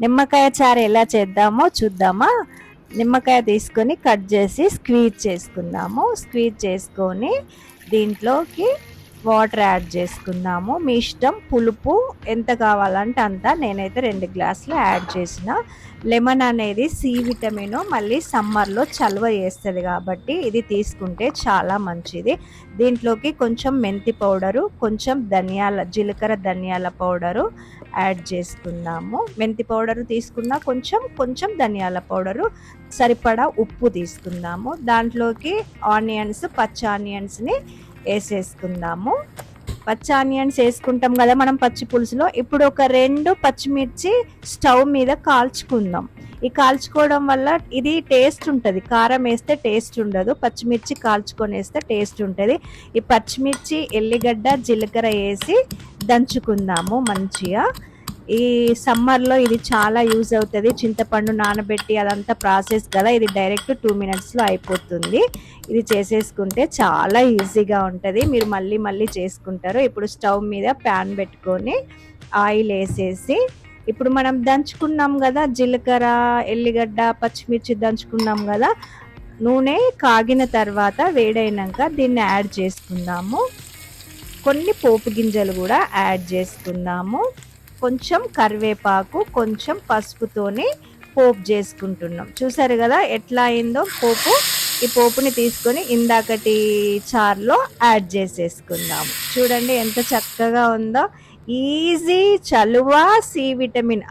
నిమ్మకాయ చారు ఎలా చేద్దామో చూద్దామా? నిమ్మకాయ తీసుకొని కట్ చేసి స్క్వీజ్ చేసుకుందాము. స్క్వీజ్ చేసుకొని దీంట్లోకి వాటర్ యాడ్ చేసుకుందాము. మీ ఇష్టం పులుపు ఎంత కావాలంటే అంత నేనైతే రెండు గ్లాసులు యాడ్ చేసిన. లెమన్ అనేది సి విటమిన్ మళ్ళీ సమ్మర్లో చలువ చేస్తుంది కాబట్టి ఇది తీసుకుంటే చాలా మంచిది. దీంట్లోకి కొంచెం మెంతి పౌడరు కొంచెం ధనియాల జీలకర్ర ధనియాల పౌడరు యాడ్ చేసుకుందాము. మెంతి పౌడరు తీసుకున్న కొంచెం కొంచెం ధనియాల పౌడరు సరిపడా ఉప్పు తీసుకుందాము. దాంట్లోకి ఆనియన్స్ పచ్చ ఆనియన్స్ని వేసేసుకుందాము. పచ్చి ఆనియన్స్ వేసుకుంటాం కదా మనం పచ్చి పులుసులో. ఇప్పుడు ఒక రెండు పచ్చిమిర్చి స్టవ్ మీద కాల్చుకుందాం. ఈ కాల్చుకోవడం వల్ల ఇది టేస్ట్ ఉంటుంది. కారం వేస్తే టేస్ట్ ఉండదు. పచ్చిమిర్చి కాల్చుకొని వేస్తే టేస్ట్ ఉంటుంది. ఈ పచ్చిమిర్చి ఎల్లిగడ్డ జీలకర్ర వేసి దంచుకుందాము మంచిగా. ఈ సమ్మర్లో ఇది చాలా యూజ్ అవుతుంది. చింతపండు నానబెట్టి అదంతా ప్రాసెస్ కదా ఇది డైరెక్ట్ టూ మినిట్స్లో అయిపోతుంది. ఇది చేసేసుకుంటే చాలా ఈజీగా ఉంటుంది. మీరు మళ్ళీ మళ్ళీ చేసుకుంటారు. ఇప్పుడు స్టవ్ మీద ప్యాన్ పెట్టుకొని ఆయిల్ వేసేసి ఇప్పుడు మనం దంచుకున్నాం కదా జీలకర్ర ఎల్లిగడ్డ పచ్చిమిర్చి దంచుకున్నాం కదా నూనె కాగిన తర్వాత వేడైనాక దీన్ని యాడ్ చేసుకుందాము. కొన్ని పోపు గింజలు కూడా యాడ్ చేసుకుందాము. కొంచెం కరివేపాకు కొంచెం పసుపుతోనే పోపు చేసుకుంటున్నాం. చూసారు కదా ఎట్లా అయిందో పోపు. ఈ పోపుని తీసుకొని ఇందాకటి చార్లో యాడ్ చేసేసుకుందాము చూడండి ఎంత చక్కగా ఉందో. ఈజీ చలువ సి విటమిన్